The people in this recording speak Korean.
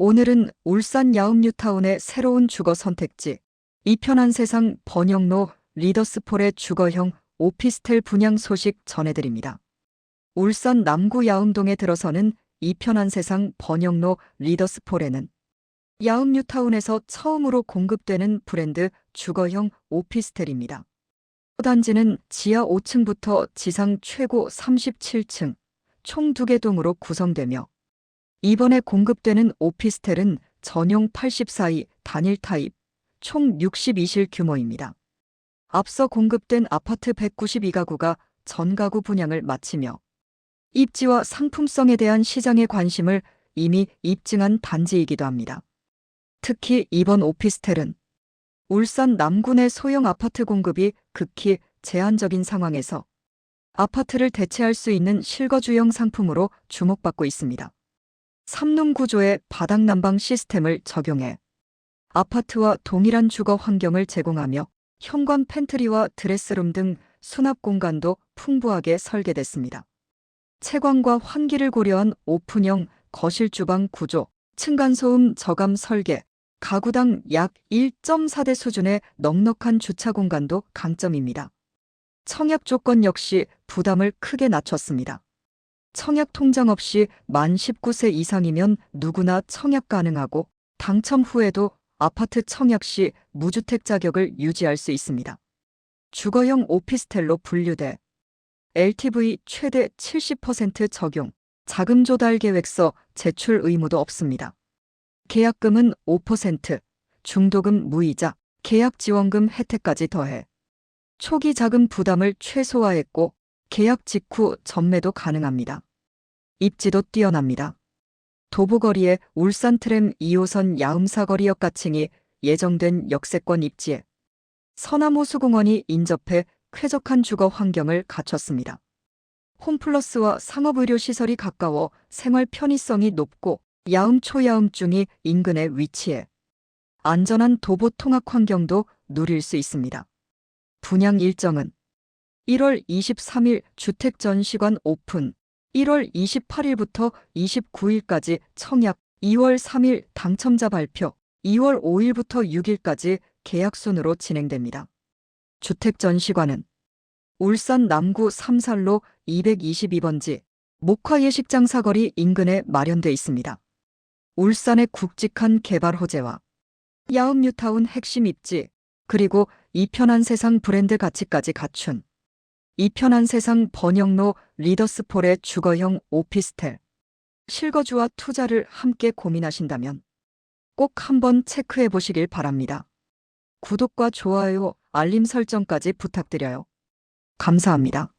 오늘은 울산 야음뉴타운의 새로운 주거 선택지, 이편한 세상 번영로 리더스폴의 주거형 오피스텔 분양 소식 전해드립니다. 울산 남구 야음동에 들어서는 이편한 세상 번영로 리더스폴에는 야음뉴타운에서 처음으로 공급되는 브랜드 주거형 오피스텔입니다. 단지는 지하 5층부터 지상 최고 37층, 총 2개 동으로 구성되며 이번에 공급되는 오피스텔은 전용 84이 단일 타입, 총 62실 규모입니다. 앞서 공급된 아파트 192가구가 전가구 분양을 마치며 입지와 상품성에 대한 시장의 관심을 이미 입증한 단지이기도 합니다. 특히 이번 오피스텔은 울산 남군의 소형 아파트 공급이 극히 제한적인 상황에서 아파트를 대체할 수 있는 실거주형 상품으로 주목받고 있습니다. 삼룸 구조의 바닥 난방 시스템을 적용해 아파트와 동일한 주거 환경을 제공하며 현관 팬트리와 드레스룸 등 수납 공간도 풍부하게 설계됐습니다. 채광과 환기를 고려한 오픈형 거실 주방 구조, 층간소음 저감 설계, 가구당 약 1.4대 수준의 넉넉한 주차 공간도 강점입니다. 청약 조건 역시 부담을 크게 낮췄습니다. 청약 통장 없이 만 19세 이상이면 누구나 청약 가능하고 당첨 후에도 아파트 청약 시 무주택 자격을 유지할 수 있습니다. 주거형 오피스텔로 분류돼 LTV 최대 70% 적용, 자금 조달 계획서 제출 의무도 없습니다. 계약금은 5%, 중도금 무이자, 계약 지원금 혜택까지 더해 초기 자금 부담을 최소화했고 계약 직후 전매도 가능합니다. 입지도 뛰어납니다. 도보거리에 울산 트램 2호선 야음사거리 역 가칭이 예정된 역세권 입지에 서남호 수공원이 인접해 쾌적한 주거 환경을 갖췄습니다. 홈플러스와 상업의료시설이 가까워 생활 편의성이 높고 야음 초야음중이 인근에 위치해 안전한 도보 통학 환경도 누릴 수 있습니다. 분양 일정은 1월 23일 주택 전시관 오픈, 1월 28일부터 29일까지 청약, 2월 3일 당첨자 발표, 2월 5일부터 6일까지 계약 순으로 진행됩니다. 주택 전시관은 울산 남구 삼살로 222번지 목화 예식장 사거리 인근에 마련돼 있습니다. 울산의 굵직한 개발 호재와 야음뉴타운 핵심 입지, 그리고 이편한 세상 브랜드 가치까지 갖춘 이편한 세상 번영로 리더스폴의 주거형 오피스텔. 실거주와 투자를 함께 고민하신다면 꼭 한번 체크해 보시길 바랍니다. 구독과 좋아요, 알림 설정까지 부탁드려요. 감사합니다.